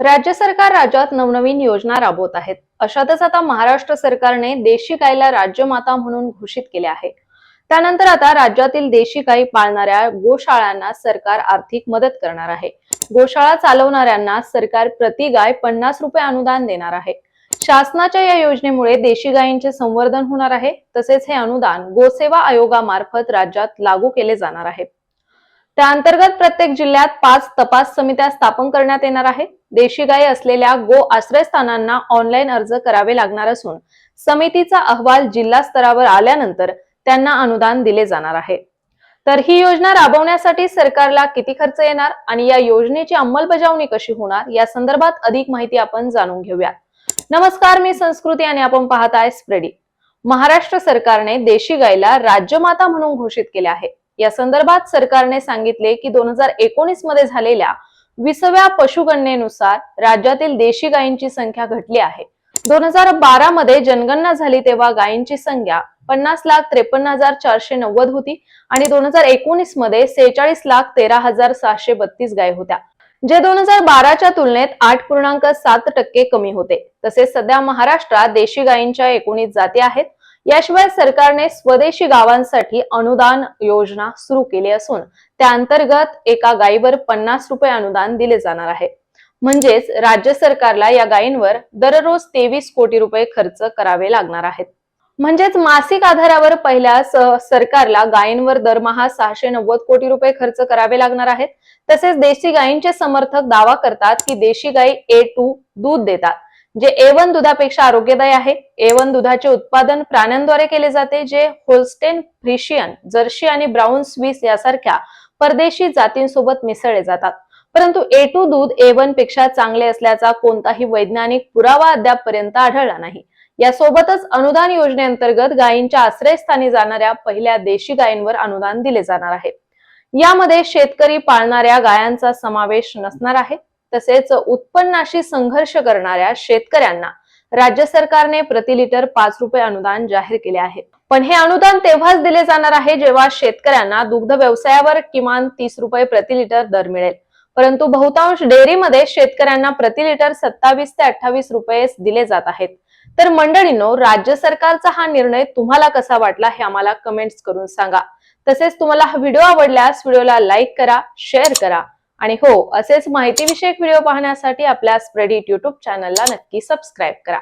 राज्य सरकार राज्यात नवनवीन योजना राबवत आहेत. अशातच आता महाराष्ट्र सरकारने देशी गायला राज्यमाता म्हणून घोषित केले आहे. त्यानंतर आता राज्यातील देशी गायी पाळणाऱ्या गोशाळांना सरकार आर्थिक मदत करणार आहे. गोशाळा चालवणाऱ्यांना सरकार प्रति गाय पन्नास रुपये अनुदान देणार आहे. शासनाच्या या योजनेमुळे देशी गायींचे संवर्धन होणार आहे. तसेच हे अनुदान गोसेवा आयोगामार्फत राज्यात लागू केले जाणार आहे. त्या अंतर्गत प्रत्येक जिल्ह्यात पाच तपास समित्या स्थापन करण्यात येणार आहे. देशी गाय असलेल्या गो आश्रयस्थानांना ऑनलाईन अर्ज करावे लागणार असून समितीचा अहवाल जिल्हा स्तरावर आल्यानंतर त्यांना अनुदान दिले जाणार आहे. तर ही योजना राबवण्यासाठी सरकारला किती खर्च येणार आणि या योजनेची अंमलबजावणी कशी होणार या संदर्भात अधिक माहिती आपण जाणून घेऊया नमस्कार मी संस्कृती आणि आपण पाहत आहे स्प्रेडी. महाराष्ट्र सरकारने देशी गायला राज्यमाता म्हणून घोषित केले आहे. या संदर्भात सरकारने सांगितले की दोन हजार एकोणीसमध्ये झालेल्या विसव्या पशुगणनेनुसार राज्यातील देशी गायींची संख्या घटली आहे. दोन हजार बारा मध्ये जनगणना झाली तेव्हा गायींची संख्या पन्नास लाख त्रेपन्न हजार चारशे नव्वद होती आणि दोन हजार एकोणीसमध्ये सेहेचाळीस लाख तेरा हजार सहाशे बत्तीस गाय होत्या जे दोन हजार बाराच्या तुलनेत आठ पूर्णांक सात टक्के कमी होते. तसेच सध्या महाराष्ट्रात देशी गायींच्या एकोणीस जाती आहेत. याशिवाय सरकारने स्वदेशी गावांसाठी अनुदान योजना सुरू केली असून त्या अंतर्गत एका गायीवर पन्नास रुपये अनुदान दिले जाणार आहे. म्हणजेच राज्य सरकारला या गायींवर दररोज तेवीस कोटी रुपये खर्च करावे लागणार आहेत. म्हणजेच मासिक आधारावर पहिल्या सरकारला गायींवर दरमहा सहाशे नव्वद कोटी रुपये खर्च करावे लागणार आहेत. तसेच देशी गायींचे समर्थक दावा करतात की देशी गायी ए टू दूध देतात. जे ए वन दुधापेक्षा आरोग्यदायी आहे ए वन दुधाचे उत्पादन प्राण्यांद्वारे केले जाते जे होल्स्टेन फ्रिशियन जर्सी आणि ब्राऊन स्विस यासारख्या परदेशी जातींसोबत मिसळले जातात. परंतु ए टू दूध ए वनपेक्षा चांगले असल्याचा कोणताही वैज्ञानिक पुरावा अद्यापपर्यंत आढळला नाही. यासोबतच अनुदान योजनेअंतर्गत गायींच्या आश्रयस्थानी जाणाऱ्या पहिल्या देशी गायींवर अनुदान दिले जाणार आहे. यामध्ये शेतकरी पाळणाऱ्या गायांचा समावेश नसणार आहे. तसेच उत्पन्नाशी संघर्ष करणाऱ्या शेतकऱ्यांना राज्य सरकारने प्रति लिटर पाच रुपये अनुदान जाहीर केले आहे. पण हे अनुदान तेव्हाच दिले जाणार आहे जेव्हा शेतकऱ्यांना दुग्ध व्यवसायावर किमान तीस रुपये प्रति लिटर दर मिळेल. परंतु बहुतांश डेअरीमध्ये शेतकऱ्यांना प्रति लिटर सत्तावीस ते अठ्ठावीस रुपये दिले जात आहेत. तर मंडळींनो राज्य सरकारचा हा निर्णय तुम्हाला कसा वाटला हे आम्हाला कमेंट्स करून सांगा. तसेच तुम्हाला हा व्हिडिओ आवडल्यास व्हिडिओला लाईक करा शेअर करा. आणि हो असेच माहितीविषयक व्हिडिओ पाहण्यासाठी आपल्या स्प्रेडिट युट्यूब चॅनलला नक्की सबस्क्राईब करा.